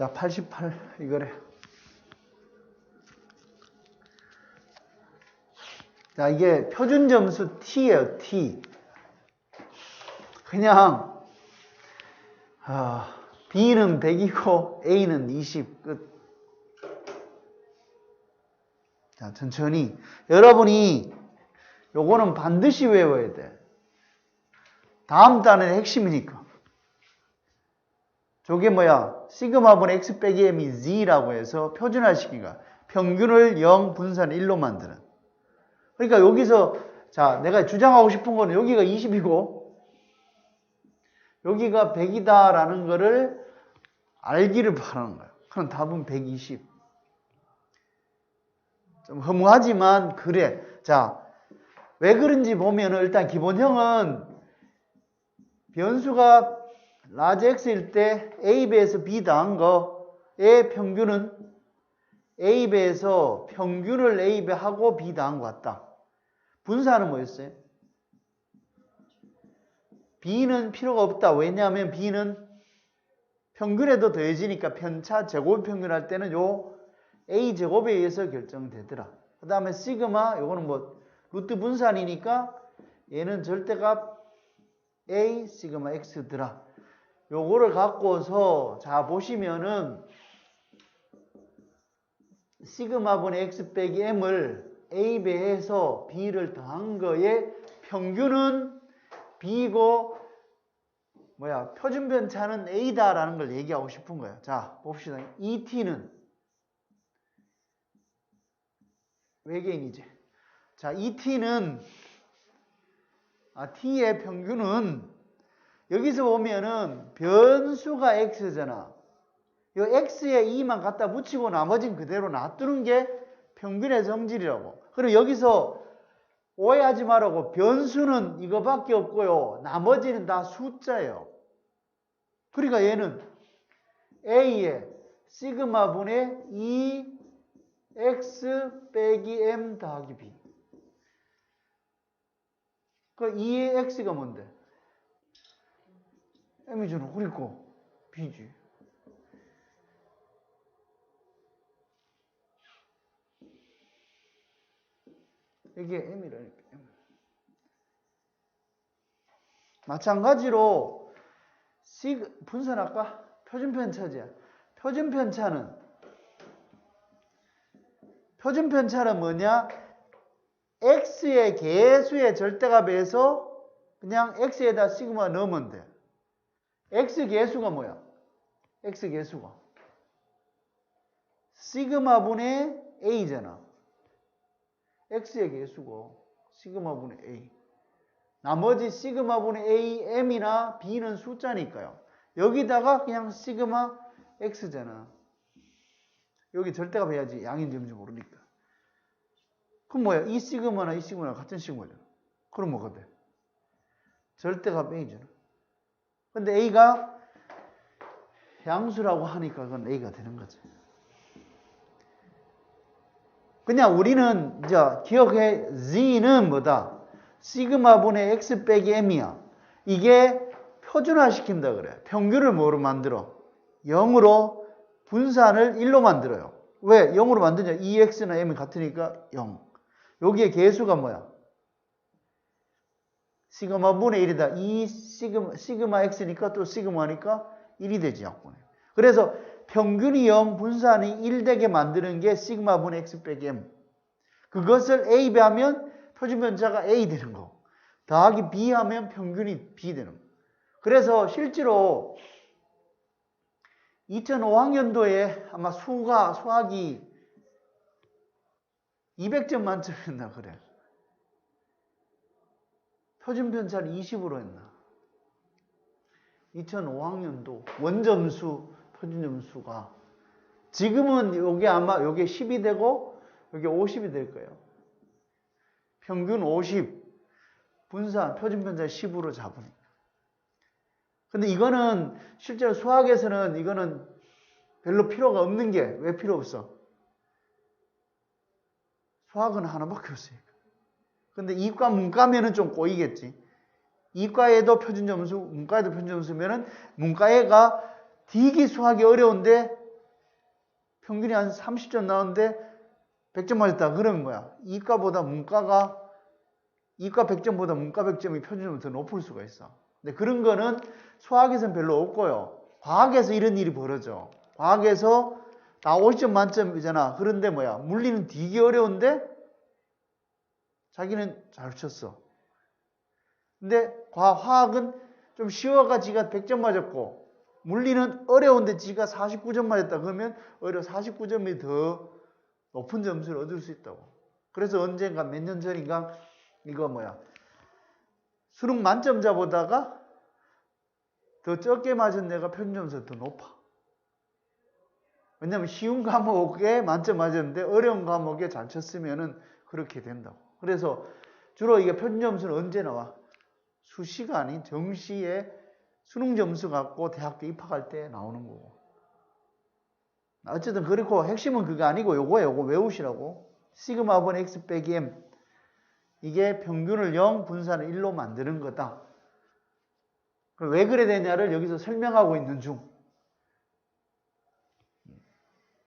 자, 88 이거래. 자, 이게 표준 점수 T예요, T. 그냥 아, B는 100이고 A는 20 끝. 자, 천천히. 여러분이 요거는 반드시 외워야 돼. 다음 단의 핵심이니까. 저게 뭐야? 시그마분의 x 빼기 m이 z라고 해서 표준화시키가 평균을 0, 분산 1로 만드는. 그러니까 여기서 자 내가 주장하고 싶은 거는 여기가 20이고 여기가 100이다 라는 거를 알기를 바라는 거예요. 그럼 답은 120. 좀 허무하지만 그래. 자, 왜 그런지 보면 일단 기본형은 변수가 라지 x일 때 a배에서 b 더한 거의 평균은 a배에서 평균을 a배 하고 b 더한 것 같다. 분사는 뭐였어요? b는 필요가 없다. 왜냐하면 b는 평균에도 더해지니까 편차 제곱 평균 할 때는 요 a 제곱에 의해서 결정되더라. 그 다음에 시그마 요거는 뭐 루트 분산이니까 얘는 절대값 a 시그마 x더라. 요거를 갖고서 자 보시면은 시그마분의 x 빼기 m을 a 배해서 b를 더한 거에 평균은 b고 뭐야 표준 편차는 a다라는 걸 얘기하고 싶은 거예요. 자 봅시다. et는 외계인이지. 자 et는 아, t의 평균은 여기서 보면은 변수가 x잖아. 이 x에 2만 갖다 붙이고 나머지는 그대로 놔두는 게 평균의 성질이라고. 그리고 여기서 오해하지 말라고 변수는 이거밖에 없고요. 나머지는 다 숫자예요. 그러니까 얘는 a의 시그마 분의 2x 빼기 m 더하기 b. 그 2의 x가 뭔데? M이잖아. 그러니까 b지. 이게 m이라니까. M. 마찬가지로 시 분산할까? 표준 편 차지. 표준 편 차는 표준 편 차는 뭐냐? x의 개수의 절대값에서 그냥 x에다 시그마 넣으면 돼. X 개수가 뭐야? x 개수가 시그마 분의 a잖아. x의 개수고 시그마 분의 a. 나머지 시그마 분의 a, m이나 b는 숫자니까요. 여기다가 그냥 시그마 x잖아. 여기 절대값 해야지 양인지 뭔지 모르니까. 그럼 뭐야? 이 시그마나 이 시그마나 같은 시그마잖아. 그럼 뭐가 돼? 절대값 a잖아. 근데 a가 양수라고 하니까 그건 a가 되는 거지. 그냥 우리는 이제 기억해 z는 뭐다? 시그마 분의 x 빼기 m이야. 이게 표준화 시킨다 그래. 평균을 뭐로 만들어? 0으로 분산을 1로 만들어요. 왜 0으로 만드냐? 2x나 m이 같으니까 0. 여기에 개수가 뭐야? 시그마 분의 1이다. 2 시그마, 시그마 x니까 또 시그마니까 1이 되지 약분에. 그래서 평균이 0, 분산이 1 되게 만드는 게 시그마 분의 x 빼기 m. 그것을 a 배하면 표준변자가 a 되는 거. 더하기 b 하면 평균이 b 되는 거. 그래서 실제로 2005학년도에 아마 수가, 수학이 200점 만점이었나 그래. 표준 편차를 20으로 했나. 2005학년도 원점수, 표준 점수가 지금은 요게 아마 요게 10이 되고 요게 50이 될 거예요. 평균 50, 분산, 표준 편차 10으로 잡으니까. 근데 이거는 실제로 수학에서는 이거는 별로 필요가 없는 게 왜 필요 없어? 수학은 하나밖에 없으니까. 근데 이과 문과면은 좀 꼬이겠지. 이과에도 표준 점수, 문과에도 표준 점수면은 문과에가 되게 수학이 어려운데 평균이 한 30점 나오는데 100점 맞았다. 그러면 뭐야? 이과보다 문과가 이과 100점보다 문과 100점이 표준점이 더 높을 수가 있어. 근데 그런 거는 수학에서는 별로 없고요. 과학에서 이런 일이 벌어져. 과학에서 다 50점 만점이잖아. 그런데 뭐야? 물리는 되게 어려운데 자기는 잘 쳤어. 근데 과 화학은 좀 쉬워가 지가 100점 맞았고 물리는 어려운데 지가 49점 맞았다. 그러면 오히려 49점이 더 높은 점수를 얻을 수 있다고. 그래서 언젠가 몇 년 전인가 이거 뭐야? 수능 만점자 보다가 더 적게 맞은 내가 평점수 더 높아. 왜냐면 쉬운 과목에 만점 맞았는데 어려운 과목에 잘 쳤으면은 그렇게 된다고. 그래서 주로 이게 평점수는 언제 나와? 수시간이 정시에 수능 점수 갖고 대학교 입학할 때 나오는 거고. 어쨌든 그렇고 핵심은 그게 아니고 요거야 요거 외우시라고. 시그마 번 x 빼기 m 이게 평균을 0, 분산을 1로 만드는 거다. 왜 그래 되냐를 여기서 설명하고 있는 중.